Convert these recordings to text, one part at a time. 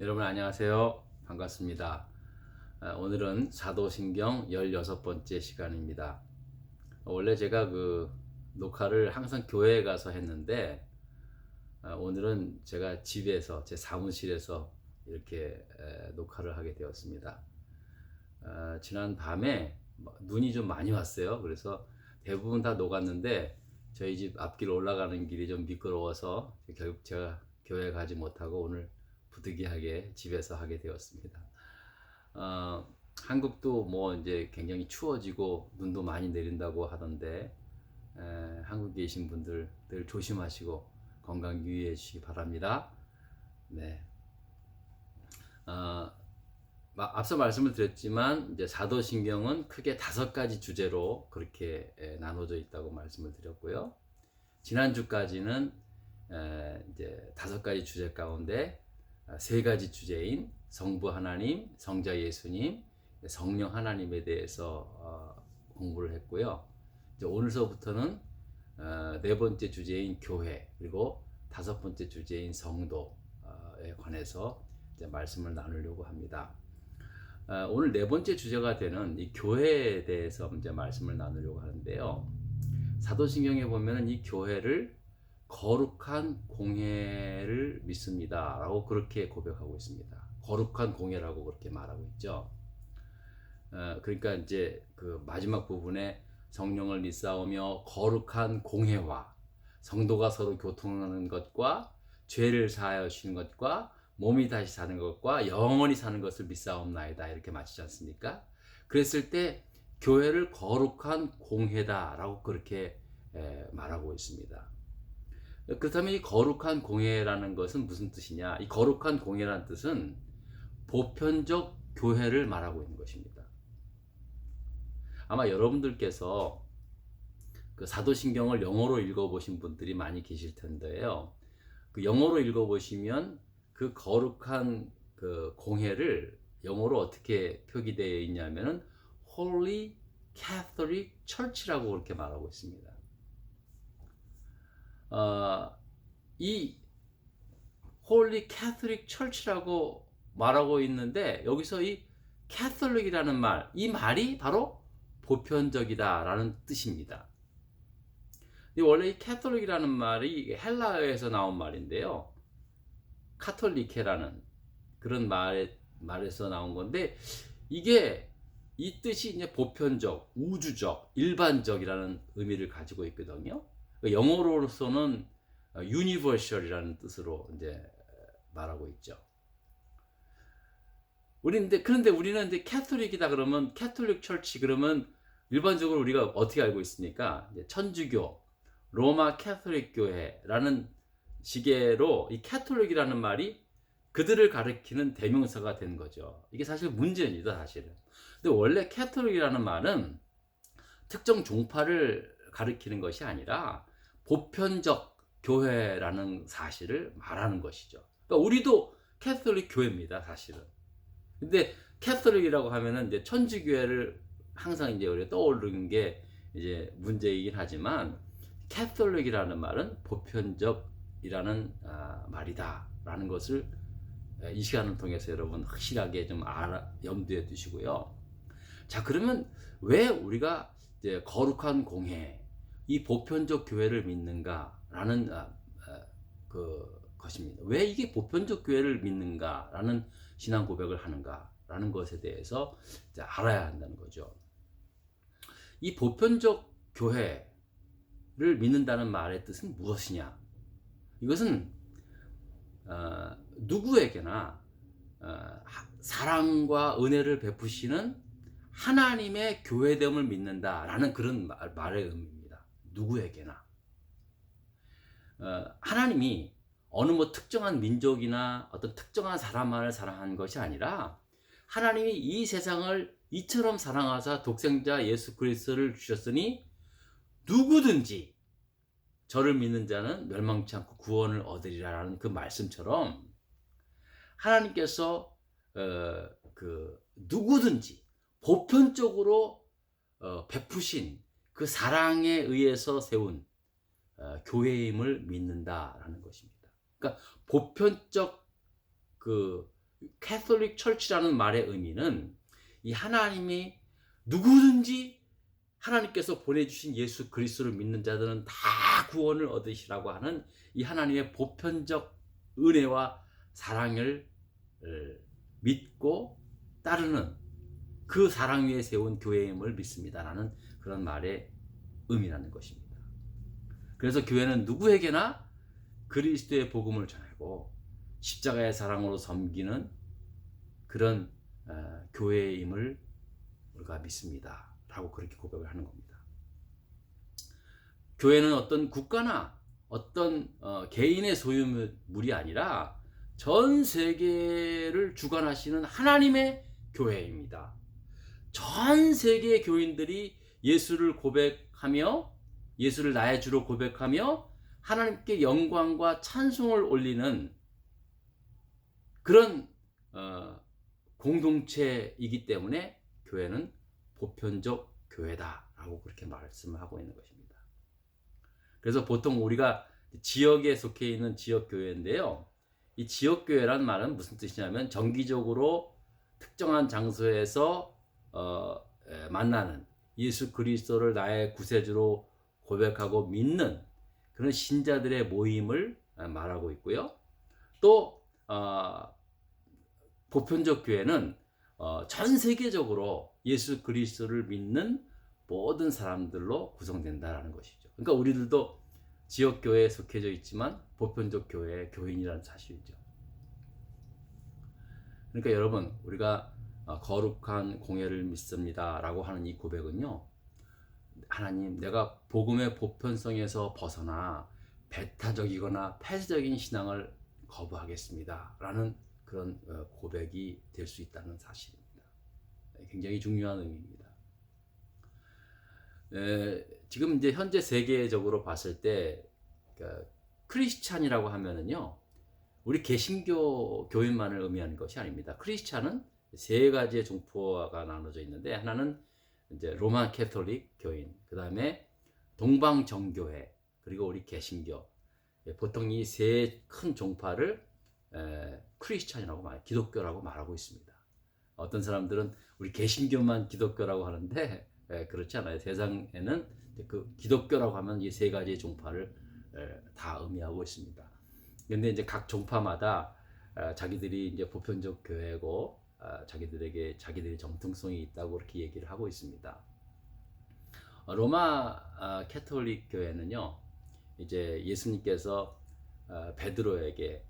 여러분 안녕하세요. 반갑습니다. 아, 오늘은 사도신경 16번째 시간입니다. 원래 제가 그 녹화를 항상 교회에 가서 했는데 아, 오늘은 제가 집에서 제 사무실에서 이렇게 에, 녹화를 하게 되었습니다. 아, 지난 밤에 뭐 눈이 좀 많이 왔어요. 그래서 대부분 다 녹았는데 저희 집 앞길 올라가는 길이 좀 미끄러워서 결국 제가 교회 가지 못하고 오늘 부득이하게 집에서 하게 되었습니다. 어, 한국도 뭐 이제 굉장히 추워지고 눈도 많이 내린다고 하던데 에, 한국에 계신 분들 늘 조심하시고 건강 유의해 주시기 바랍니다. 네. 어, 마- 앞서 말씀을 드렸지만 이제 사도신경은 크게 다섯 가지 주제로 그렇게 에, 나눠져 있다고 말씀을 드렸고요. 지난 주까지는 에, 이제 다섯 가지 주제 가운데 아, 세 가지 주제인 성부 하나님, 성자 예수님, 성령 하나님에 대해서 어, 공부를 했고요. 오늘서부터는 어, 네 번째 주제인 교회 그리고 다섯 번째 주제인 성도에 관해서 말씀을 나누려고 합니다. 어, 오늘 네 번째 주제가 되는 이 교회에 대해서 이제 말씀을 나누려고 하는데요. 사도신경에 보면은 이 교회를 거룩한 공회를 믿습니다 라고 그렇게 고백하고 있습니다. 거룩한 공회라고 그렇게 말하고 있죠. 어, 그러니까 이제 그 마지막 부분에 성령을 믿사오며 거룩한 공회와 성도가 서로 교통하는 것과 죄를 사하여 주시는 것과 몸이 다시 사는 것과 영원히 사는 것을 믿사옵나이다 이렇게 마치지 않습니까? 그랬을 때 교회를 거룩한 공회다라고 그렇게 에, 말하고 있습니다. 그렇다면 이 거룩한 공회라는 것은 무슨 뜻이냐? 이 거룩한 공회라는 뜻은 보편적 교회를 말하고 있는 것입니다. 아마 여러분들께서 그 사도신경을 영어로 읽어보신 분들이 많이 계실 텐데요. 그 영어로 읽어보시면 그 거룩한 그 공회를 영어로 어떻게 표기되어 있냐면은 Holy Catholic Church라고 그렇게 말하고 있습니다. 어, 이 Holy Catholic Church라고 말하고 있는데 여기서 이 Catholic이라는 말, 이 말이 바로 보편적이다라는 뜻입니다. 원래 이 Catholic이라는 말이 헬라어에서 나온 말인데요. 카톨리케라는 그런 말에, 말에서 나온 건데 이게 이 뜻이 이제 보편적, 우주적, 일반적이라는 의미를 가지고 있거든요. 영어로서는 universal이라는 뜻으로 이제 말하고 있죠. 우리인데 그런데 우리는 이제 캐톨릭이다 그러면 캐톨릭 철치 그러면 일반적으로 우리가 어떻게 알고 있습니까? 천주교, 로마 캐톨릭 교회라는 시계로 이 캐톨릭이라는 말이 그들을 가리키는 대명사가 된 거죠. 이게 사실 문제입니다, 사실은. 근데 원래 캐톨릭이라는 말은 특정 종파를 가리키는 것이 아니라 보편적 교회라는 사실을 말하는 것이죠. 그러니까 우리도 캐톨릭 교회입니다, 사실은. 근데 캐톨릭이라고 하면은 이제 천주교회를 항상 이제 우리가 떠오르는 게 이제 문제이긴 하지만 캐톨릭이라는 말은 보편적이라는 아, 말이다라는 것을 이 시간을 통해서 여러분 확실하게 좀 알아, 염두에 두시고요. 자 그러면 왜 우리가 이제 거룩한 공회 이 보편적 교회를 믿는가라는 아, 아, 그 것입니다. 왜 이게 보편적 교회를 믿는가라는 신앙 고백을 하는가라는 것에 대해서 알아야 한다는 거죠. 이 보편적 교회를 믿는다는 말의 뜻은 무엇이냐? 이것은 어, 누구에게나 어, 하- 사랑과 은혜를 베푸시는 하나님의 교회됨을 믿는다라는 그런 말, 말의 의미입니다. 누구에게나. 어, 하나님이 어느 뭐 특정한 민족이나 어떤 특정한 사람만을 사랑하는 것이 아니라 하나님이 이 세상을 이처럼 사랑하사 독생자 예수 그리스도를 주셨으니 누구든지 저를 믿는 자는 멸망치 않고 구원을 얻으리라라는 그 말씀처럼 하나님께서 어, 그 누구든지 보편적으로 어, 베푸신 그 사랑에 의해서 세운 어, 교회임을 믿는다라는 것입니다. 그러니까 보편적 그 캐톨릭 철치라는 말의 의미는 이 하나님이 누구든지 하나님께서 보내주신 예수 그리스도를 믿는 자들은 다 구원을 얻으시라고 하는 이 하나님의 보편적 은혜와 사랑을 어, 믿고 따르는 그 사랑 위에 세운 교회임을 믿습니다라는 그런 말의 의미라는 것입니다. 그래서 교회는 누구에게나 그리스도의 복음을 전하고 십자가의 사랑으로 섬기는 그런 어, 교회임을 우리가 믿습니다. 라고 그렇게 고백을 하는 겁니다. 교회는 어떤 국가나 어떤 어, 개인의 소유물이 아니라 전 세계를 주관하시는 하나님의 교회입니다. 전 세계의 교인들이 예수를 고백하며 예수를 나의 주로 고백하며 하나님께 영광과 찬송을 올리는 그런 어, 공동체이기 때문에 교회는 보편적 교회다라고 그렇게 말씀을 하고 있는 것입니다. 그래서 보통 우리가 지역에 속해 있는 지역 교회인데요. 이 지역 교회란 말은 무슨 뜻이냐면 정기적으로 특정한 장소에서 어, 에, 만나는 예수 그리스도를 나의 구세주로 고백하고 믿는 그런 신자들의 모임을 말하고 있고요. 또 어, 보편적 교회는 어, 전 세계적으로 예수 그리스도를 믿는 모든 사람들로 구성된다라는 것이죠. 그러니까 우리들도 지역 교회에 속해져 있지만 보편적 교회의 교인이라는 사실이죠. 그러니까 여러분 우리가 어, 거룩한 공예를 믿습니다 라고 하는 이 고백은요. 하나님 내가 복음의 보편성에서 벗어나 배타적이거나 폐쇄적인 신앙을 거부하겠습니다 라는 그런 어, 고백이 될 수 있다는 사실입니다. 굉장히 중요한 의미입니다. 에, 지금 이제 현재 세계적으로 봤을 때 그러니까 크리스찬이라고 하면은요 우리 개신교 교인만을 의미하는 것이 아닙니다. 크리스찬은 세 가지의 종포가 나눠져 있는데 하나는 이제 로마 캐톨릭 교인, 그 다음에 동방 정교회, 그리고 우리 개신교. 예, 보통 이 세 큰 종파를 에, 크리스찬이라고 말, 기독교라고 말하고 있습니다. 어떤 사람들은 우리 개신교만 기독교라고 하는데 에, 그렇지 않아요. 세상에는 그 기독교라고 하면 이 세 가지의 종파를 에, 다 의미하고 있습니다. 근데 이제 각 종파마다 에, 자기들이 이제 보편적 교회고 아, 자기들에게 자기들의 정통성이 있다고 그렇게 얘기를 하고 있습니다. 어, 로마 아, 캐톨릭 교회는요, 이제 예수님께서 어, 베드로에게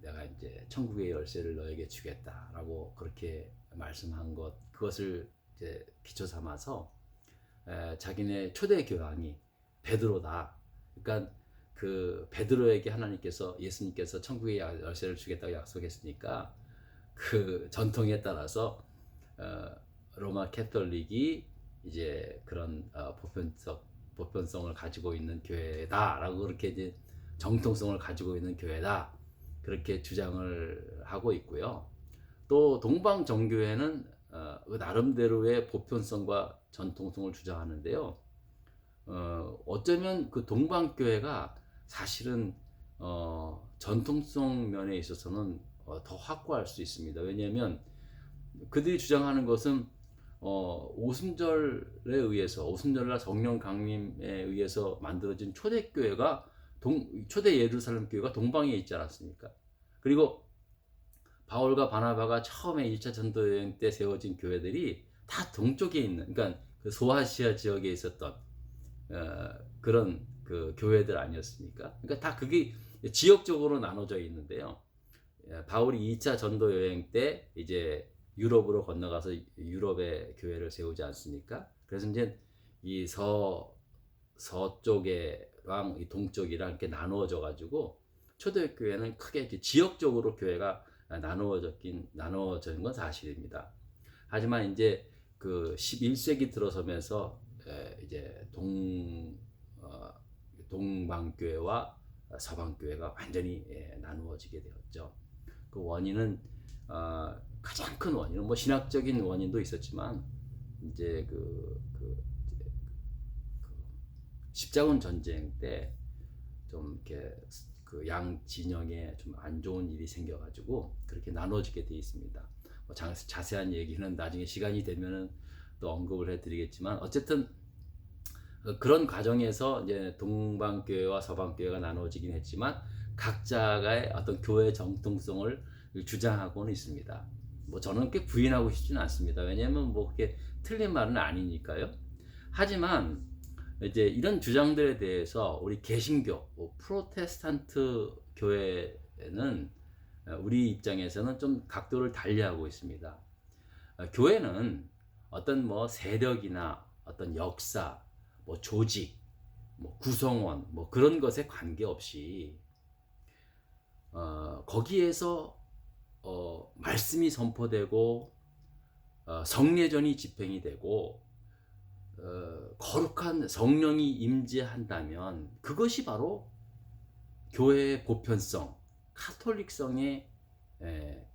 내가 이제 천국의 열쇠를 너에게 주겠다라고 그렇게 말씀한 것 그것을 이제 기초 삼아서 자기네 초대 교황이 베드로다. 그러니까 그 베드로에게 하나님께서 예수님께서 천국의 열쇠를 주겠다고 약속했으니까 그 전통에 따라서 어, 로마 캐톨릭이 이제 그런 어, 보편적 보편성을 가지고 있는 교회다라고 그렇게 이제 정통성을 가지고 있는 교회다 그렇게 주장을 하고 있고요. 또 동방 정교회는 어, 그 나름대로의 보편성과 전통성을 주장하는데요. 어, 어쩌면 그 동방 교회가 사실은 어, 전통성 면에 있어서는 어, 더 확고할 수 있습니다. 왜냐하면 그들이 주장하는 것은 어, 오순절에 의해서 오순절날 성령 강림에 의해서 만들어진 초대 교회가 동, 초대 예루살렘 교회가 동방에 있지 않았습니까? 그리고 바울과 바나바가 처음에 1차 전도 여행 때 세워진 교회들이 다 동쪽에 있는 그러니까 그 소아시아 지역에 있었던 어, 그런 그 교회들 아니었습니까? 그러니까 다 그게 지역적으로 나눠져 있는데요. 예, 바울이 2차 전도 여행 때 이제 유럽으로 건너가서 유럽의 교회를 세우지 않습니까? 그래서 이제 이 서 서쪽에랑 이 동쪽이랑 이렇게 나누어져 가지고 초대 교회는 크게 이제 지역적으로 교회가 나누어졌긴 나누어진 건 사실입니다. 하지만 이제 그 11세기 들어서면서 이제 동 어, 동방교회와 서방교회가 완전히 예, 나누어지게 되었죠. 그 원인은 어, 가장 큰 원인은 뭐 신학적인 원인도 있었지만 이제 그, 그, 이제 그 십자군 전쟁 때 좀 이렇게 그 양 진영에 좀 안 좋은 일이 생겨가지고 그렇게 나눠지게 돼 있습니다. 뭐 자, 자세한 얘기는 나중에 시간이 되면은 또 언급을 해드리겠지만 어쨌든 어, 그런 과정에서 이제 동방교회와 서방교회가 나눠지긴 했지만 각자의 어떤 교회 정통성을 주장하고는 있습니다. 뭐 저는 꽤 부인하고 싶지는 않습니다. 왜냐하면 뭐 그게 틀린 말은 아니니까요. 하지만 이제 이런 주장들에 대해서 우리 개신교, 뭐 프로테스탄트 교회는 어, 우리 입장에서는 좀 각도를 달리하고 있습니다. 어, 교회는 어떤 뭐 세력이나 어떤 역사, 뭐 조직, 뭐 구성원, 뭐 그런 것에 관계없이 어, 거기에서 어, 말씀이 선포되고 어, 성례전이 집행이 되고 어, 거룩한 성령이 임재한다면 그것이 바로 교회의 보편성, 카톨릭성에 에,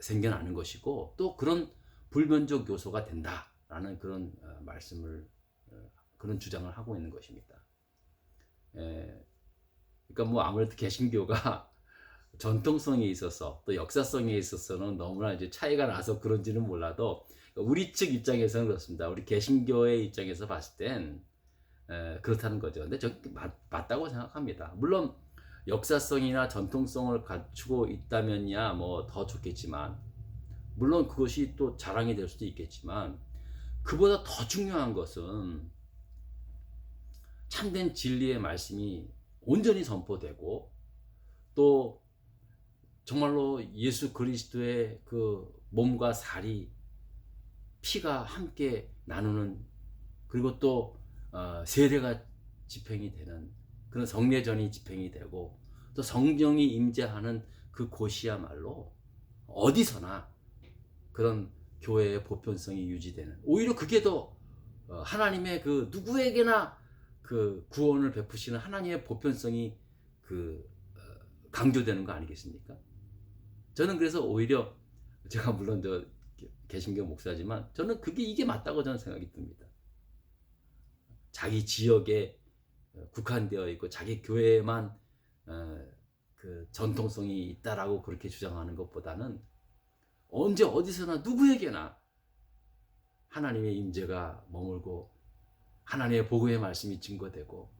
생겨나는 것이고 또 그런 불변적 요소가 된다라는 그런 어, 말씀을 어, 그런 주장을 하고 있는 것입니다. 에, 그러니까 뭐 아무래도 개신교가 전통성에 있어서 또 역사성에 있어서는 너무나 이제 차이가 나서 그런지는 몰라도 우리 측 입장에서는 그렇습니다. 우리 개신교의 입장에서 봤을 땐 에, 그렇다는 거죠. 근데 저 맞, 맞다고 생각합니다. 물론 역사성이나 전통성을 갖추고 있다면야 뭐 더 좋겠지만 물론 그것이 또 자랑이 될 수도 있겠지만 그보다 더 중요한 것은 참된 진리의 말씀이 온전히 선포되고 또 정말로 예수 그리스도의 그 몸과 살이 피가 함께 나누는 그리고 또 어, 세례가 집행이 되는 그런 성례전이 집행이 되고 또 성령이 임재하는 그 곳이야말로 어디서나 그런 교회의 보편성이 유지되는 오히려 그게 더 어, 하나님의 그 누구에게나 그 구원을 베푸시는 하나님의 보편성이 그 어, 강조되는 거 아니겠습니까? 저는 그래서 오히려 제가 물론 저 개신교 목사지만 저는 그게 이게 맞다고 저는 생각이 듭니다. 자기 지역에 어, 국한되어 있고 자기 교회에만 그 전통성이 있다라고 그렇게 주장하는 것보다는 언제 어디서나 누구에게나 하나님의 임재가 머물고 하나님의 보고의 말씀이 증거되고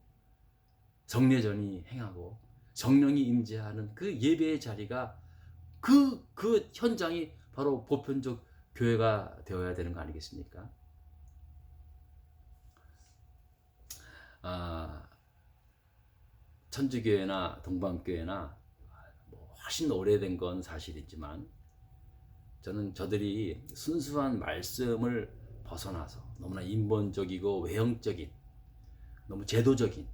성례전이 행하고 성령이 임재하는 그 예배의 자리가 그, 그 현장이 바로 보편적 교회가 되어야 되는 거 아니겠습니까? 아, 천주교회나 동방교회나 뭐 훨씬 오래된 건 사실이지만 저는 저들이 순수한 말씀을 벗어나서 너무나 인본적이고 외형적인 너무 제도적인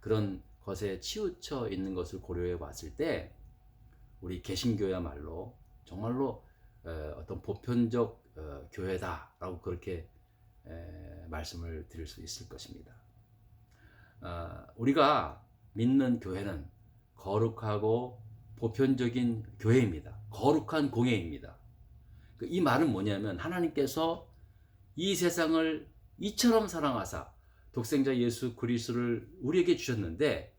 그런 것에 치우쳐 있는 것을 고려해 봤을 때 우리 개신교야말로 정말로 어떤 보편적 어, 교회다라고 그렇게 말씀을 드릴 수 있을 것입니다. 아, 우리가 믿는 교회는 거룩하고 보편적인 교회입니다. 거룩한 공예입니다. 그이 말은 뭐냐면 하나님께서 이 세상을 이처럼 사랑하사 독생자 예수 그리스도를 우리에게 주셨는데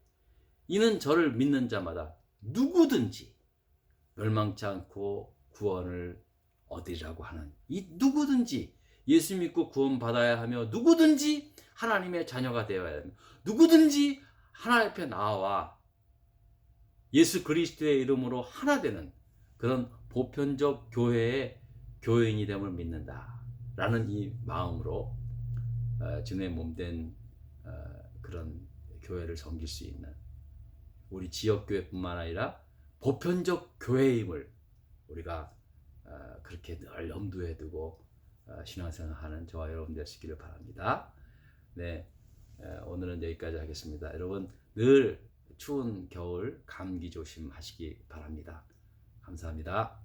이는 저를 믿는 자마다 누구든지 멸망치 않고 구원을 얻으리라고 하는 이 누구든지 예수 믿고 구원 받아야 하며 누구든지 하나님의 자녀가 되어야 하며 누구든지 하나님 앞에 나와 예수 그리스도의 이름으로 하나 되는 그런 보편적 교회의 교인이 됨을 믿는다 라는 이 마음으로 어, 주의 몸된 어, 그런 교회를 섬길 수 있는 우리 지역 교회뿐만 아니라 보편적 교회임을 우리가 어, 그렇게 늘 염두에 두고 어, 신앙생활하는 저와 여러분 되시기를 바랍니다. 네, 어, 오늘은 여기까지 하겠습니다. 여러분 늘 추운 겨울 감기 조심하시기 바랍니다. 감사합니다.